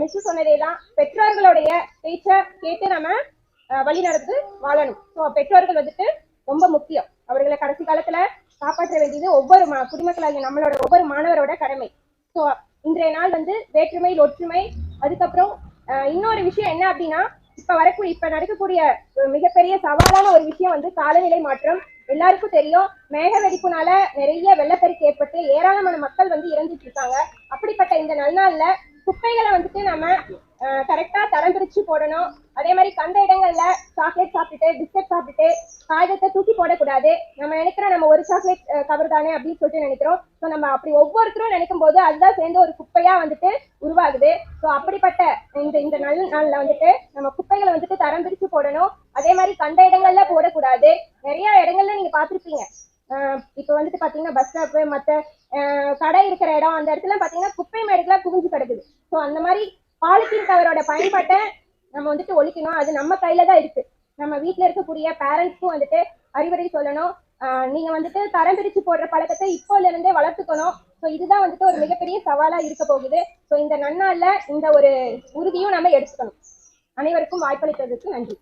Miss சொன்னதேதான். பெற்றோர்களுடைய பேச்சை கேட்டு நம்ம வழி நடந்து வாழணும். ஸோ பெற்றோர்கள் வந்துட்டு ரொம்ப முக்கியம். அவர்களை கடைசி காலத்துல காப்பாற்ற வேண்டியது ஒவ்வொரு மா குடிமக்களாகிய நம்மளோட ஒவ்வொரு மாணவரோட கடமை. ஸோ இன்றைய நாள் வந்து வேற்றுமையில் ஒற்றுமை. அதுக்கப்புறம் இன்னொரு விஷயம் என்ன அப்படின்னா இப்ப வரக்கூடிய இப்ப நடக்கக்கூடிய மிகப்பெரிய சவாலான ஒரு விஷயம் வந்து காலநிலை மாற்றம். எல்லாருக்கும் தெரியும் மேக வெடிப்புனால நிறைய வெள்ளப்பெருக்கு ஏற்பட்டு ஏராளமான மக்கள் வந்து இறந்துட்டு இருக்காங்க. அப்படிப்பட்ட இந்த நல்நாள்ல குப்பைகளை வந்துட்டு நம்ம கரெக்டா தரம் பிரிச்சு போடணும். அதே மாதிரி கண்ட இடங்கள்ல சாக்லேட் சாப்பிட்டுட்டு பிஸ்கட் சாப்பிட்டுட்டு காகிதத்தை தூக்கி போடக்கூடாது. நம்ம நினைக்கிறோம் நம்ம ஒரு சாக்லேட் கவர் தானே அப்படின்னு சொல்லிட்டு நினைக்கிறோம். ஸோ நம்ம அப்படி ஒவ்வொருத்தரும் நினைக்கும் போது அதுதான் சேர்ந்து ஒரு குப்பையா வந்துட்டு உருவாகுது. ஸோ அப்படிப்பட்ட இந்த இந்த நல்ல நாள்ல வந்துட்டு நம்ம குப்பைகளை வந்துட்டு தரம் பிரிச்சு போடணும். அதே மாதிரி கண்ட இடங்கள்ல போடக்கூடாது. நிறைய இடங்கள்ல நீங்க பார்த்திருப்பீங்க. இப்ப வந்துட்டு பாத்தீங்கன்னா பஸ் ஸ்டாப்பு மத்த கடை இருக்கிற இடம் அந்த இடத்துல பாத்தீங்கன்னா குப்பை மேடுகள்லாம் குவிஞ்சு கிடக்குது. ஸோ அந்த மாதிரி பாலித்தீன் கவரோட பயன்பாட்டை நம்ம வந்துட்டு ஒழிக்கணும். அது நம்ம கையில தான் இருக்கு. நம்ம வீட்ல இருக்கக்கூடிய பேரண்ட்ஸ்க்கும் வந்துட்டு அறிவுரை சொல்லணும். நீங்க வந்துட்டு தரம் பிரிச்சு போடுற பழக்கத்தை இப்போல இருந்தே வளர்த்துக்கணும். ஸோ இதுதான் வந்துட்டு ஒரு மிகப்பெரிய சவாலா இருக்க போகுது. ஸோ இந்த நன்னாள்ல இந்த ஒரு உறுதியும் நம்ம எடுத்துக்கணும். அனைவருக்கும் வாய்ப்பளித்ததற்கு நன்றி.